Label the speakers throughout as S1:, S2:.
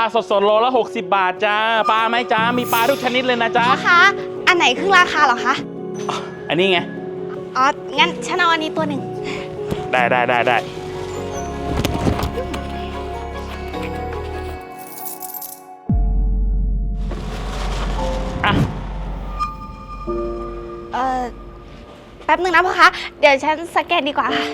S1: ลาสดๆโลละ 60 บาทจ้า ปลาไหมจ้า มีปลาทุกชนิดเลยนะจ้า
S2: พ่อคะอันไหนครึ่งราคาเหรอคะ
S1: อันนี้ไง
S2: อ๋อ งั้นฉันเอาอันนี้ตัวหนึ่ง
S1: ได้ได้ได้ได้อะ
S2: เอ่อ แป๊บหนึ่งนะพ่อคะ เดี๋ยวฉันสแกนดีกว่าค่ะ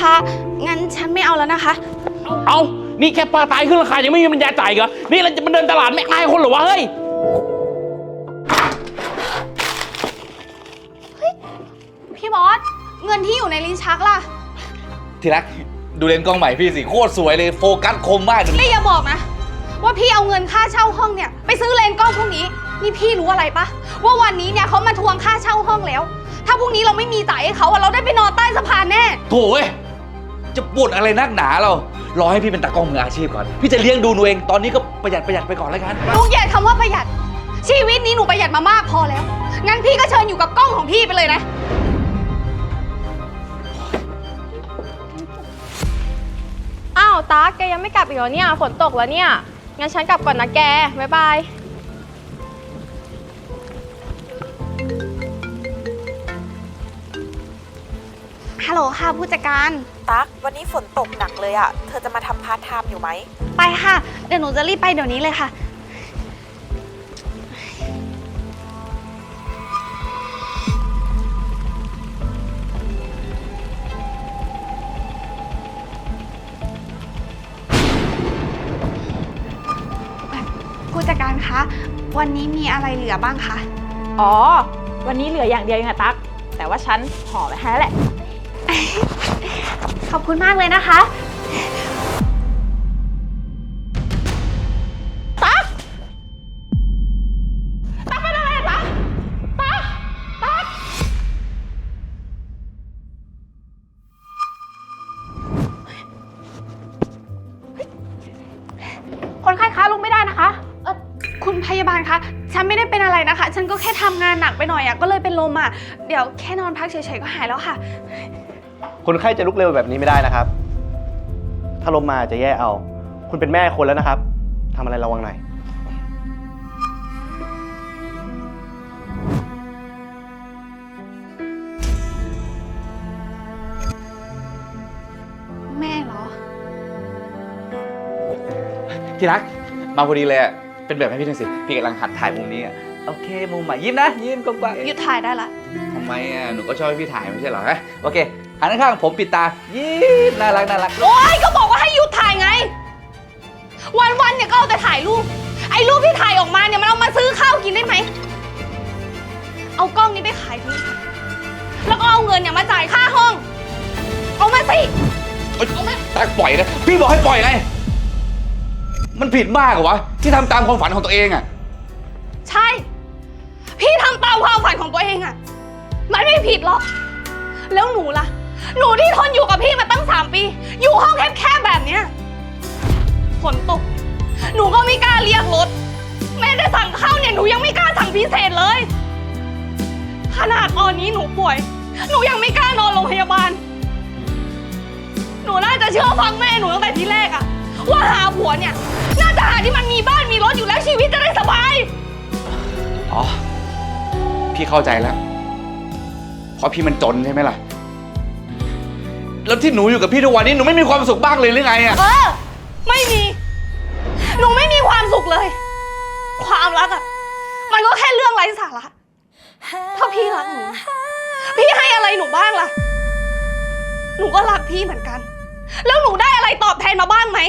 S3: คะ
S2: งั้นฉันไม่เอาแล้วนะคะ
S1: เอานี่แค่ปลาตายขึ้นราคายังไม่มีปัญญาจ่ายอีกเหรอ นี่เราจะมาเดินตลาดไม่อายคนเหรอวะเฮ้ย
S2: พี่บอส เงินที่อยู่ในลิ้นชักล่ะ
S4: ทีรักดูเลนส์กล้องใหม่พี่สิโคตรสวยเลยโฟกัสคมมาก
S2: ลี่อย่าบอกนะ ว่าพี่เอาเงินค่าเช่าห้องเนี่ย ไปซื้อเลนส์กล้องพวกนี้ นี่พี่รู้อะไรปะว่าวันนี้เนี่ยเขามาทวงค่าเช่าห้องแล้ว ถ้าพรุ่งนี้เราไม่มีจ่ายให้เขาอะเราได้ไปนอนใต้สะพานแน่
S4: โถ่เว้ย จะปวดอะไรนักหนาเรา รอให้พี่เป็นตากล้องมืออาชีพก่อน พี่จะเลี้ยงดูหนูเอง ตอนนี้ก็ประหยัดประหยัดไปก่อนแล้วกัน
S2: หนูเหยียดคำว่าประหยัด ชีวิตนี้หนูประหยัดมามากพอแล้ว งั้นพี่ก็เชิญอยู่กับกล้องของพี่ไปเลยนะ
S5: อ้าวตาแกยังไม่กลับอีกเหรอเนี่ย ฝนตกแล้วเนี่ย งั้นฉันกลับก่อนนะแก บ๊ายบาย
S2: โหลค่ะผู้จัดการ
S6: ตั๊กวันนี้ฝนตกหนักเลยอะเธอจะมาทำพาร์ทไทม์อยู่ไหม
S2: ไปค่ะ เดี๋ยวหนูจะรีบไปเดี๋ยวนี้เลยค่ะ ผู้จัดการคะ วันนี้มีอะไรเหลือบ้างคะ
S5: อ๋อ วันนี้เหลืออย่างเดียวเองอะตั๊กแต่ว่าฉันห่อไว้ให้แล้วแหละ
S2: ข อบคุณมากเลยนะคะ
S5: คนไข้คะลุกไม่ได้นะคะ
S2: เอ่อคุณพยาบาลคะ ฉันไม่ได้เป็นอะไรนะคะ ฉันก็แค่ทำงานหนักไปหน่อยอะก็เลยเป็นลมอะเดี๋ยวแค่นอนพักเฉยๆก็หายแล้วค่ะ
S7: คนไข้จะลุกเร็วแบบนี้ไม่ได้นะครับ ถ้าลมมาจะแย่เอา คุณเป็นแม่คนแล้วนะครับทำอะไรระวังหน่อย
S2: แม่เหรอ
S4: ที่รัก มาพอดีเลยอะเป็นแบบให้พี่หน่อยสิ พี่กำลังหัดถ่ายมุมนี้อะโอเค มุมใหม่ยิ้มนะ ยิ้มกว้างๆ
S2: หยุดถ่ายได้ละ
S4: ทำ ไมอะหนูก็ชอบให้พี่ถ่ายไม่ใช่เหรอฮะโอเคหันข้างๆผมปิดตายิ้มน่ารักน่ารัก
S2: โอ๊ยก็บอกว่าให้หยุดถ่ายไงวันๆเนี่ยก็เอาแต่ถ่ายรูป ไอ้รูปที่ถ่ายออกมาเนี่ยมันเอามาซื้อข้าวกินได้ไหม เอากล้องนี้ไปขายทิ้งแล้วก็เอาเงินเนี่ยมาจ่ายค่าห้อง เอามาสิ
S4: เอ้ยตักปล่อยนะ พี่บอกให้ปล่อยไง มันผิดมากเหรอวะ ที่ทำตามความฝันของตัวเองอะ
S2: ใช่ พี่ทำตามความฝันของตัวเองอะ มันไม่ผิดหรอก แล้วหนูล่ะ หนูที่ทนอยู่กับพี่มาตั้งสามปี อยู่ห้องแคบๆแบบเนี้ยฝนตก หนูก็ไม่กล้าเรียกรถ แม้แต่สั่งข้าวเนี่ยหนูยังไม่กล้าสั่งพิเศษเลย ขนาดตอนนี้หนูป่วย หนูยังไม่กล้านอนโรงพยาบาล หนูน่าจะเชื่อฟังแม่หนูตั้งแต่ทีแรกอะว่าหาผัวเนี่ย น่าจะหาที่มันมีบ้านมีรถอยู่แล้วชีวิตจะได้สบาย
S4: อ๋อ พี่เข้าใจแล้ว เพราะพี่มันจนใช่ไหมล่ะ แล้วที่หนูอยู่กับพี่ทุกวันนี้หนูไม่มีความสุขบ้างเลยหรือไงอะ
S2: เออ ไม่มี หนูไม่มีความสุขเลย ความรักอะมันก็แค่เรื่องไร้สาระ ถ้าพี่รักหนู พี่ให้อะไรหนูบ้างล่ะ หนูก็รักพี่เหมือนกัน แล้วหนูได้อะไรตอบแทนมาบ้างไหม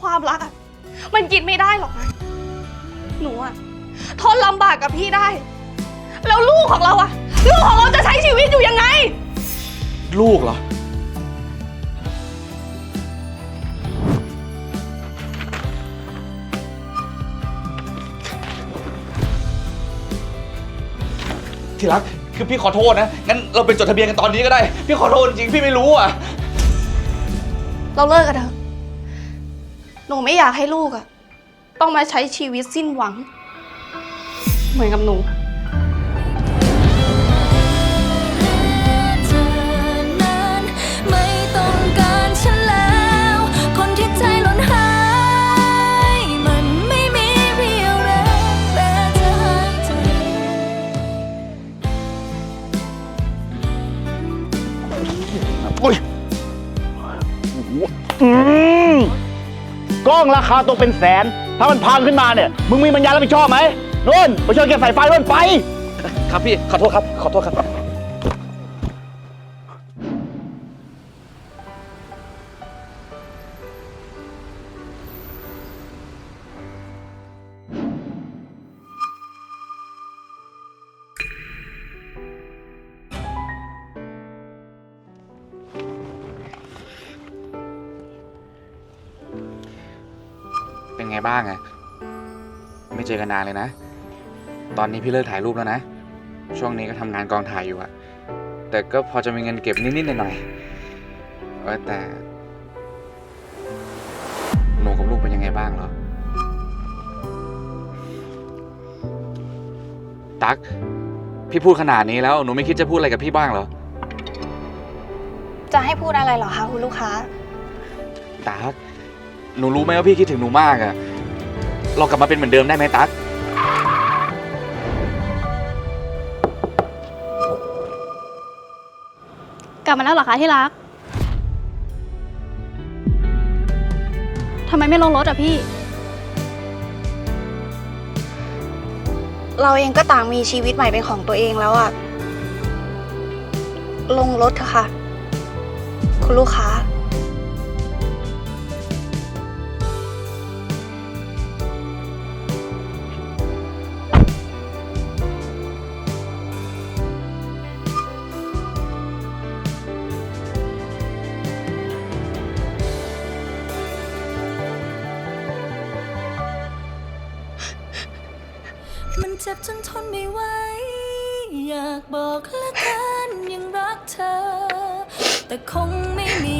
S2: ความรักอะมันกินไม่ได้หรอกนะ หนูอะทนลำบากกับพี่ได้ แล้วลูกของเราอะ ลูกของเราจะใช้ชีวิตอยู่ยังไง
S4: ลูกเหรอ ที่รักคือพี่ขอโทษนะ งั้นเราไปจดทะเบียนกันตอนนี้ก็ได้ พี่ขอโทษจริงๆพี่ไม่รู้อะ
S2: เราเลิกกันเถอะ หนูไม่อยากให้ลูกอะต้องมาใช้ชีวิตสิ้นหวัง เหมือนกับหนู
S8: กล้อ
S9: งราคาตัวเป็นแสน ถ้ามันพังขึ้นมาเนี่ย มึงมีปัญญารับผิดชอบไหมนุ่นไปช่วยแกใส่ไฟนุ่นไป
S4: ครับพี่ ขอโทษครับ ขอโทษครับ ไงบ้างอะไม่เจอกันนานเลยนะ ตอนนี้พี่เลิกถ่ายรูปแล้วนะ ช่วงนี้ก็ทำงานกองถ่ายอยู่อะแต่ก็พอจะมีเงินเก็บนิดๆหน่อยๆว่าแต่หนูกับลูกเป็นยังไงบ้างเหรอ ตั๊กพี่พูดขนาดนี้แล้วหนูไม่คิดจะพูดอะไรกับพี่บ้างเหรอ
S2: จะให้พูดอะไรเหรอคะคุณลูกค้า
S4: ตั๊ก หนูรู้ไหมว่าพี่คิดถึงหนูมากอะเรากลับมาเป็นเหมือนเดิมได้ไหมตั๊ก
S2: กลับมาแล้วเหรอคะที่รัก ทำไมไม่ลงรถอะพี่ เราเองก็ต่างมีชีวิตใหม่เป็นของตัวเองแล้วอะลงรถเถอะค่ะ คุณลูกค้า
S8: เจ็บจนทนไม่ไหว อยากบอกละกันยังรักเธอ แต่คงไม่มี